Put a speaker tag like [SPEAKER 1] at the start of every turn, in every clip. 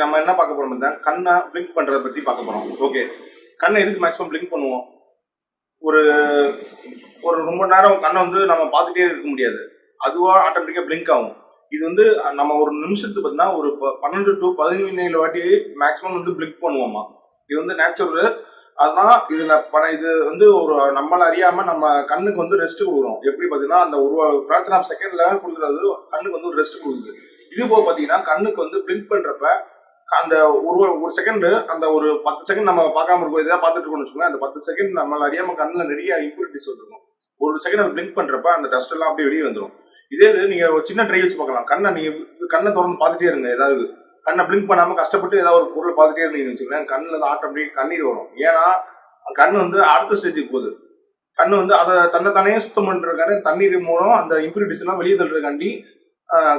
[SPEAKER 1] இன்னைக்கு நம்ம என்ன பார்க்க போறோம் பார்த்தா கண்ணை பிளிங்க் பண்றதை பத்தி பார்க்க போறோம். ஓகே கண்ணை எதுக்கு மேக்ஸிமம் பிளிங்க் பண்ணுவோம்? ஒரு ஒரு ரொம்ப நேரம் கண்ணை வந்து நம்ம பார்த்துட்டே இருக்க முடியாது. அதுவா ஆட்டோமேட்டிக்கா பிளிங்க் ஆகும். இது வந்து நம்ம ஒரு நிமிஷத்துக்கு பார்த்தீங்கன்னா ஒரு ப- பன்னெண்டு டு பதினேழு வாட்டி மேக்ஸிமம் வந்து பிளிங்க் பண்ணுவோமா? இது வந்து நேச்சுரல் அதனால் இதுல பண இது வந்து ஒரு நம்மள அறியாம நம்ம கண்ணுக்கு வந்து ரெஸ்ட் கொடுக்குறோம். எப்படி பார்த்தீங்கன்னா அந்த ஒரு ஃபிராக்ஷன் ஆஃப் செகண்ட்ல கொடுக்குறது கண்ணுக்கு வந்து ஒரு ரெஸ்ட் கொடுக்குது. இது போக பார்த்தீங்கன்னா கண்ணுக்கு வந்து பிளிங்க் பண்றப்ப அந்த ஒரு ஒரு செகண்ட் அந்த ஒரு பத்து செகண்ட் நம்ம பார்க்காம இருக்கோம். இதாக பார்த்துட்டு இருக்கோம்னு வச்சுக்கோங்க அந்த பத்து செகண்ட் நம்மள அறியாம கண்ணில் நிறைய இம்ப்யூரிட்டிஸ் வந்துருக்கும். ஒரு செகண்ட் அது பிளிங்க் பண்றப்ப அந்த டஸ்ட் எல்லாம் அப்படியே வெளியே வந்துடும் இதே இது நீங்க ஒரு சின்ன ட்ரை வச்சு பார்க்கலாம். கண்ணை நீங்க கண்ணை திறந்து பார்த்துட்டே இருங்க. ஏதாவது கண்ணை பிளிங்க் பண்ணாம கஷ்டப்பட்டு ஏதாவது ஒரு பொருளை பார்த்துட்டே இருந்தீங்கன்னு வச்சுக்கோங்களேன். கண்ணில் ஆட்டோமேட்டிக் கண்ணீர் வரும். ஏன்னா கண் வந்து அடுத்த ஸ்டேஜுக்கு போகுது. கண் வந்து அதை தன்னைத்தானே சுத்தம் பண்ணுறதுக்கான தண்ணீர் மூலம் அந்த இம்ப்யூரிட்டிஸ் எல்லாம் வெளியே தள்ளுறதுக்காண்டி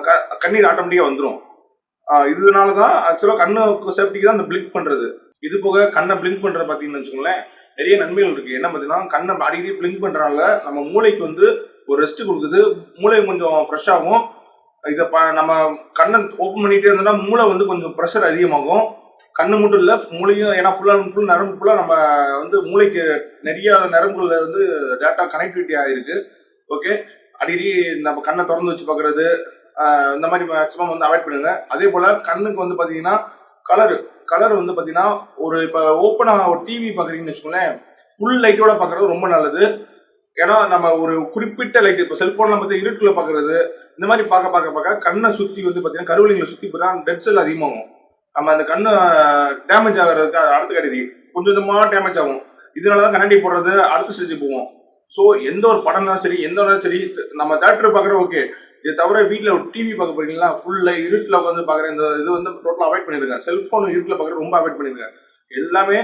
[SPEAKER 1] க- கண்ணீர் ஆட்டோமேட்டிக்காக வந்துடும் இதனால தான் ஆக்சுவலாக கண்ணுக்கு சேஃப்டிக்கு தான் அந்த பிளிங்க் பண்ணுறது இது போக கண்ணை பிளிங்க் பண்றது பார்த்தீங்கன்னு வச்சுக்கோங்களேன் நிறைய நன்மைகள் இருக்குது என்ன பார்த்தீங்கன்னா கண்ணை அடிக்கடி பிளிங்க் பண்ணுறனால நம்ம மூளைக்கு வந்து ஒரு ரெஸ்ட் கொடுக்குது. மூளை கொஞ்சம் ஃப்ரெஷ்ஷாகும் இதை ப நம்ம கண்ணை ஓப்பன் பண்ணிகிட்டே இருந்தோம்னா மூளை வந்து கொஞ்சம் ப்ரெஷர் அதிகமாகும். கண்ணு மட்டும் இல்லை மூளையும் ஏன்னா ஃபுல்லாக ஃபுல் நரம்பு ஃபுல்லாக நம்ம வந்து மூளைக்கு நிறைய நரம்புகளில் வந்து டேட்டா கனெக்டிவிட்டி ஆகிருக்கு ஓகே அடிக்கடி நம்ம கண்ணை திறந்து வச்சு பார்க்குறது இந்த மாதிரி மேக்ஸிமம் வந்து அவாய்ட் பண்ணுங்க. அதே போல் கண்ணுக்கு வந்து பார்த்தீங்கன்னா கலர் கலர் வந்து பார்த்தீங்கன்னா ஒரு இப்போ ஓப்பனாக ஒரு டிவி பார்க்குறீங்கன்னு வச்சுக்கோங்களேன் ஃபுல் லைட்டோட பார்க்குறது ரொம்ப நல்லது. ஏன்னா நம்ம ஒரு குறிப்பிட்ட லைட் இப்போ செல்ஃபோனில் பார்த்து இருட்டுக்குள்ள பார்க்குறது இந்த மாதிரி பார்க்க பார்க்க பார்க்க கண்ணை சுற்றி வந்து பார்த்தீங்கன்னா கருவலிங்களை சுற்றி போகிறா டெட் செல் அதிகமாகும். நம்ம அந்த கண்ணு டேமேஜ் ஆகிறதுக்கு அடுத்த கடைதி கொஞ்சம் கொஞ்சமாக டேமேஜ் ஆகும். இதனால தான் கண்ணாடி போடுறது அடுத்த ஸ்டேஜ் போவோம். ஸோ எந்த ஒரு படம்னாலும் சரி எந்த ஒரு சரி நம்ம தேட்டர் பார்க்குற ஓகே இது தவிர வீட்டில் ஒரு டிவி பார்க்க போறீங்களா? ஃபுல்லாக இருட்டில் உட்காந்து பார்க்குற இந்த இது வந்து டோட்டலாக அவாய்ட் பண்ணிருங்க செல்ஃபோன் இருட்டில் பார்க்குறது ரொம்ப அவாய்ட் பண்ணிருங்க எல்லாமே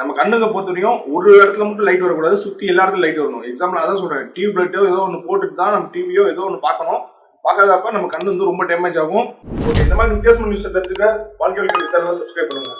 [SPEAKER 1] நம்ம கண்ணுக்கு பொறுத்தவரையும் ஒரு இடத்துல மட்டும் லைட் வரக்கூடாது. சுற்றி எல்லா இடத்துலையும் லைட் வரணும். எக்ஸாம்பிள் அதான் சொல்கிறேன் டியூப் லைட்டோ ஏதோ ஒன்று போட்டுட்டு தான் நம்ம டிவியோ ஏதோ ஒன்று பார்க்கணும். பார்க்காதப்ப நம்ம கண்ணு வந்து ரொம்ப டேமேஜ் ஆகும். ஓகே இந்த மாதிரி வித்தியாசமான நியூஸ் தெரிஞ்சுக்க வாழ்க்கை சேனலை சப்ஸ்கிரைப் பண்ணுங்க.